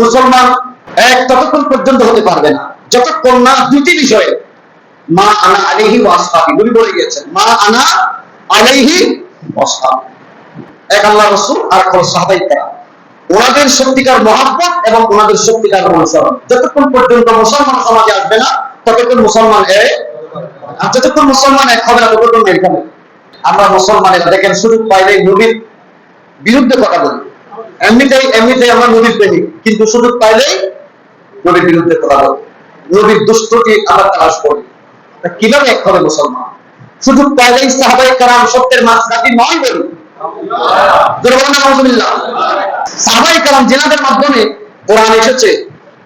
মুসলমান এক ততক্ষণ পর্যন্ত হতে পারবে না। যতক্ষণ না দুটি বিষয়ে, মা আনা আলাইহি ওয়াসহাবি নবী বলে গিয়েছেন, মা আনা আলাইহি ওয়াসহাবি এক আল্লাহ রাসূল, আর হলো সাহাবায়ে কেরাম। ওনাদের সত্যিকার মহাব্বত এবং ওনাদের সত্যিকার অনুসরণ। যতক্ষণ পর্যন্ত মুসলমান সমাজে আসবে না, ততক্ষণ মুসলমান এক আর যতক্ষণ মুসলমান এক হবে না, ততক্ষণ এক হবে আমরা মুসলমানেরা দেখেন সুযোগ পাইলেই নবীর বিরুদ্ধে কথা বলি। এমনিতেই এমনিতেই আমরা নবীর প্রেমিক। কিন্তু সুযোগ পাইলেই নবীর বিরুদ্ধে কথা বলি নবীর দুষ্টটি আমরা তালাশ করি। কীভাবে এক হবে মুসলমান? সুযোগ পাইলেই সাহাবাই কারাম সত্যের মাঝখাটি নয় বলি।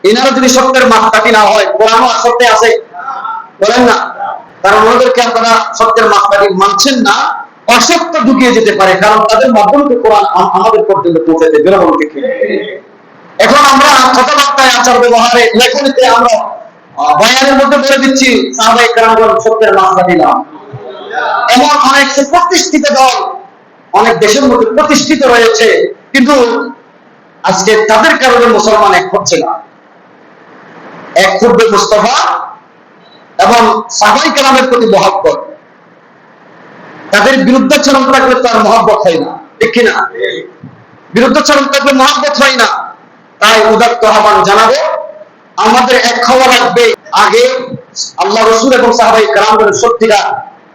এনারা যদি সত্যের না হয় বলেন না। কারণ আপনারা সত্যের মাপকাঠি মানছেন না। অসত্য ঢুকিয়ে যেতে পারে, কারণ তাদের মাধ্যমে কোরআন আমাদের পর্যন্ত পৌঁছে দেবে বেরোবন থেকে এখন আমরা কথাবার্তায়, আচার ব্যবহারে, লেখনীতে আমরা বয়ানের মধ্যে বলে দিচ্ছি সাহাবাই কারামগণ সত্যের মাপকাঠি না এমন অনেক প্রতিষ্ঠিত দল, অনেক দেশের মধ্যে প্রতিষ্ঠিত রয়েছে, কিন্তু আজকে তাদের কারণে মুসলমান এক হচ্ছে না। এক পূর্বে মুস্তফা এবং সাহাই কালামের প্রতি মহব্বত। তাদের বিরুদ্ধাচরণ থাকলে তার মহব্বত হয় না, ঠিক কিনা? বিরুদ্ধাচরণ থাকলে মহব্বত হয় না। তাই উদাত্ত আহ্বান জানাব, আমাদের এক খাওয়া লাগবে আগে, আল্লাহ রসুল এবং সাহাবাই কালামের সত্যিকার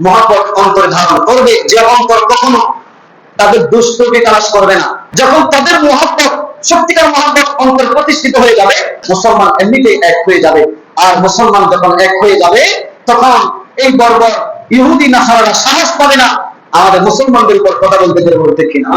মহাপত অন্তরে ধারণ করবে, যে অন্তর কখনো তাদের দুষ্টকে তালাশ করবে না। যখন তাদের মহাব্বত, সত্যিকার মহাব্বত অন্তর প্রতিষ্ঠিত হয়ে যাবে, মুসলমান এমনিতেই এক হয়ে যাবে। আর মুসলমান যখন এক হয়ে যাবে, তখন এই বর্বর ইহুদি না সাহস পাবে না। আমাদের মুসলমানদের উপর কথা বলতে গেলে বলতে কিনা